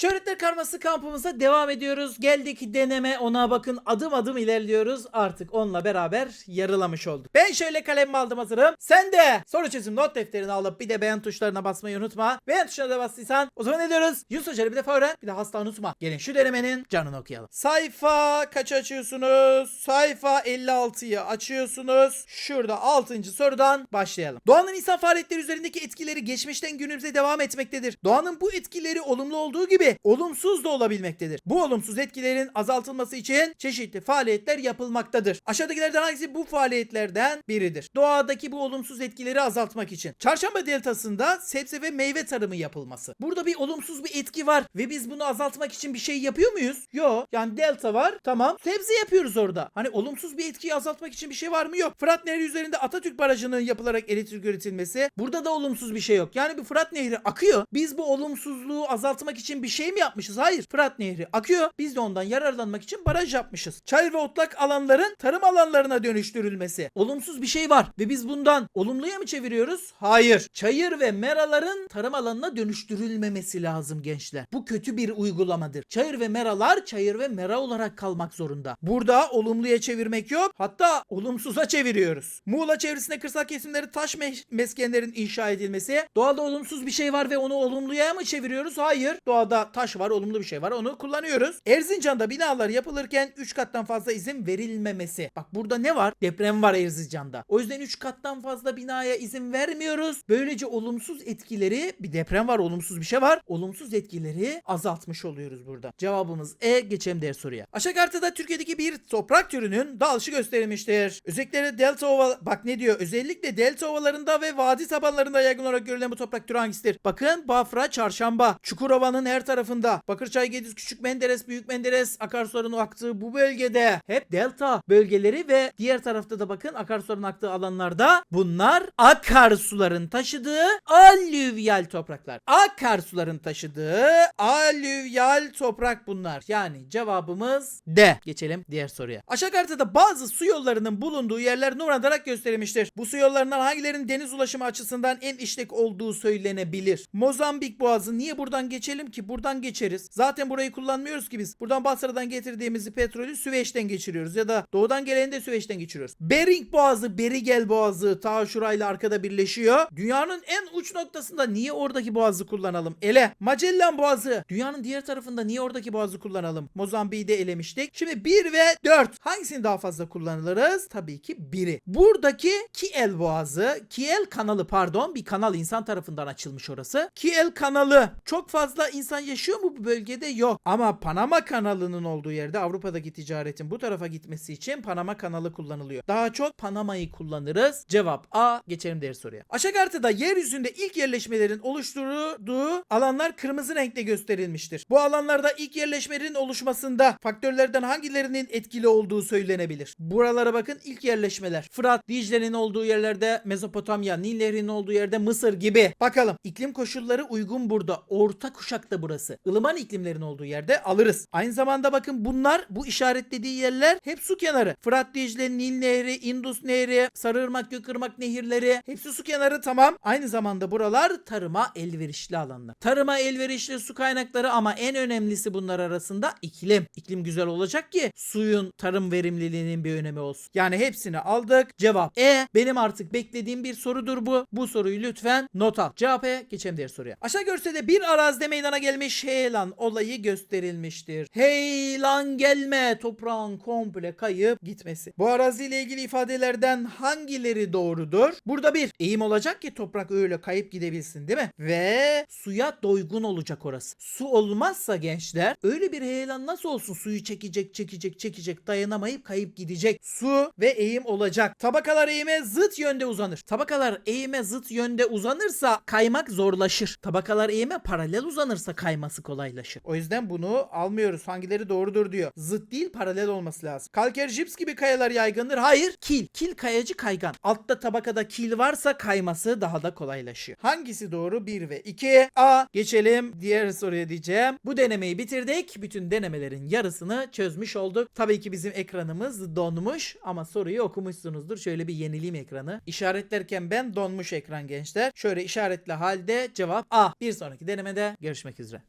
Şöhretler karması kampımıza devam ediyoruz. Geldik deneme ona bakın adım adım ilerliyoruz. Artık onunla beraber yarılamış olduk. Ben şöyle kalemimi aldım hazırım. Sen de soru çözüm not defterini alıp bir de beğen tuşlarına basmayı unutma. Beğen tuşuna da bastıysan o zaman ne diyoruz? Yunus Hoca'yı bir defa öğren bir de hasta unutma. Gelin şu denemenin canını okuyalım. Sayfa kaç açıyorsunuz? Sayfa 56'yı açıyorsunuz. Şurada 6. sorudan başlayalım. Doğanın insan faaliyetleri üzerindeki etkileri geçmişten günümüze devam etmektedir. Doğanın bu etkileri olumlu olduğu gibi olumsuz da olabilmektedir. Bu olumsuz etkilerin azaltılması için çeşitli faaliyetler yapılmaktadır. Aşağıdakilerden hangisi bu faaliyetlerden biridir? Doğadaki bu olumsuz etkileri azaltmak için. Çarşamba deltasında sebze ve meyve tarımı yapılması. Burada bir olumsuz bir etki var ve biz bunu azaltmak için bir şey yapıyor muyuz? Yok. Yani delta var. Tamam. Sebze yapıyoruz orada. Hani olumsuz bir etkiyi azaltmak için bir şey var mı? Yok. Fırat Nehri üzerinde Atatürk Barajı'nın yapılarak elektrik üretilmesi. Burada da olumsuz bir şey yok. Yani bir Fırat Nehri akıyor. Biz bu olumsuzluğu azaltmak için bir şey mi yapmışız? Hayır. Fırat Nehri akıyor. Biz de ondan yararlanmak için baraj yapmışız. Çayır ve otlak alanların tarım alanlarına dönüştürülmesi. Olumsuz bir şey var ve biz bundan olumluya mı çeviriyoruz? Hayır. Çayır ve meraların tarım alanına dönüştürülmemesi lazım gençler. Bu kötü bir uygulamadır. Çayır ve meralar çayır ve mera olarak kalmak zorunda. Burada olumluya çevirmek yok. Hatta olumsuza çeviriyoruz. Muğla çevresinde kırsal kesimleri taş me- meskenlerin inşa edilmesi. Doğada olumsuz bir şey var ve onu olumluya mı çeviriyoruz? Hayır. Doğada taş var, olumlu bir şey var. Onu kullanıyoruz. Erzincan'da binalar yapılırken 3 kattan fazla izin verilmemesi. Bak burada ne var? Deprem var Erzincan'da. O yüzden 3 kattan fazla binaya izin vermiyoruz. Böylece olumsuz etkileri bir deprem var, olumsuz bir şey var. Olumsuz etkileri azaltmış oluyoruz burada. Cevabımız E. Geçelim diğer soruya. Aşağı kartada Türkiye'deki bir toprak türünün dağılışı gösterilmiştir. Özellikle delta ova bak ne diyor? Özellikle delta ovalarında ve vadi tabanlarında yaygın olarak görülen bu toprak türü hangisidir? Bakın Bafra, Çarşamba, Çukurova'nın her tarafında. Bakırçay, Gediz, Küçük Menderes, Büyük Menderes akarsuların aktığı bu bölgede hep delta bölgeleri ve diğer tarafta da bakın akarsuların aktığı alanlarda bunlar akarsuların taşıdığı alüvyal topraklar. Akarsuların taşıdığı alüvyal toprak bunlar. Yani cevabımız D. Geçelim diğer soruya. Aşağı haritada bazı su yollarının bulunduğu yerler numaralandırarak gösterilmiştir. Bu su yollarından hangilerinin deniz ulaşımı açısından en işlek olduğu söylenebilir. Mozambik Boğazı niye buradan geçelim ki? Buradan geçeriz. Zaten burayı kullanmıyoruz ki biz. Buradan Basra'dan getirdiğimiz petrolü Süveyş'ten geçiriyoruz ya da doğudan geleni de Süveyş'ten geçiriyoruz. Bering Boğazı, Berigel Boğazı ta şurayla arkada birleşiyor. Dünyanın en uç noktasında niye oradaki boğazı kullanalım? Ele. Magellan Boğazı. Dünyanın diğer tarafında niye oradaki boğazı kullanalım? Mozambik'i de elemiştik. Şimdi 1 ve 4. Hangisini daha fazla kullanırız? Tabii ki biri. Buradaki Kiel Boğazı, Kiel kanalı pardon bir kanal insan tarafından açılmış orası. Kiel kanalı. Çok fazla insan yaşıyor mu bu bölgede? Yok. Ama Panama kanalının olduğu yerde Avrupa'daki ticaretin bu tarafa gitmesi için Panama kanalı kullanılıyor. Daha çok Panama'yı kullanırız. Cevap A. Geçelim diğer soruya. Aşağı kartıda yeryüzünde ilk yerleşmelerin oluşturduğu alanlar kırmızı renkte gösterilmiştir. Bu alanlarda ilk yerleşmelerin oluşmasında faktörlerden hangilerinin etkili olduğu söylenebilir. Buralara bakın ilk yerleşmeler. Fırat, Dicle'nin olduğu yerlerde Mezopotamya, Nil Nehri'nin olduğu yerde Mısır gibi. Bakalım iklim koşulları uygun burada. Orta kuşakta burası. Ilıman iklimlerin olduğu yerde alırız. Aynı zamanda bakın bunlar bu işaretlediği yerler hep su kenarı. Fırat, Dicle, Nil Nehri, Indus Nehri, Sarıırmak, Gökırmak nehirleri hepsi su kenarı tamam. Aynı zamanda buralar tarıma elverişli alanlar. Tarıma elverişli su kaynakları ama en önemlisi bunlar arasında iklim. İklim güzel olacak ki suyun tarım verimliliğinin bir önemi olsun. Yani hepsini aldık. Cevap E. Benim artık beklediğim bir sorudur bu. Bu soruyu lütfen not al. Cevap E. Geçelim diğer soruya. Aşağı görsede bir arazide meydana gelmiş heyelan olayı gösterilmiştir. Heyelan gelme toprağın komple kayıp gitmesi. Bu araziyle ilgili ifadelerden hangileri doğrudur? Burada bir eğim olacak ki toprak öyle kayıp gidebilsin değil mi? Ve suya doygun olacak orası. Su olmazsa gençler öyle bir heyelan nasıl olsun suyu çekecek çekecek çekecek dayanamayıp kayıp gidecek. Su ve eğim olacak. Tabakalar eğime zıt yönde uzanır. Tabakalar eğime zıt yönde uzanırsa kaymak zorlaşır. Tabakalar eğime paralel uzanırsa kayması kolaylaşır. O yüzden bunu almıyoruz. Hangileri doğrudur diyor. Zıt değil paralel olması lazım. Kalker jips gibi kayalar yaygındır. Hayır. Kil. Kil kayacı kaygan. Altta tabakada kil varsa kayması daha da kolaylaşıyor. Hangisi doğru? 1 ve 2. A. Geçelim diğer soruya diyeceğim. Bu denemeyi bitirdik. Bütün denemelerin yarısını çözmüş olduk. Tabii ki bizim ekranımız donmuş ama soruyu okumuşsunuzdur. Şöyle bir yenileyim ekranı. İşaretlerken ben donmuş ekran gençler. Şöyle işaretli halde cevap A. Bir sonraki denemede görüşmek üzere.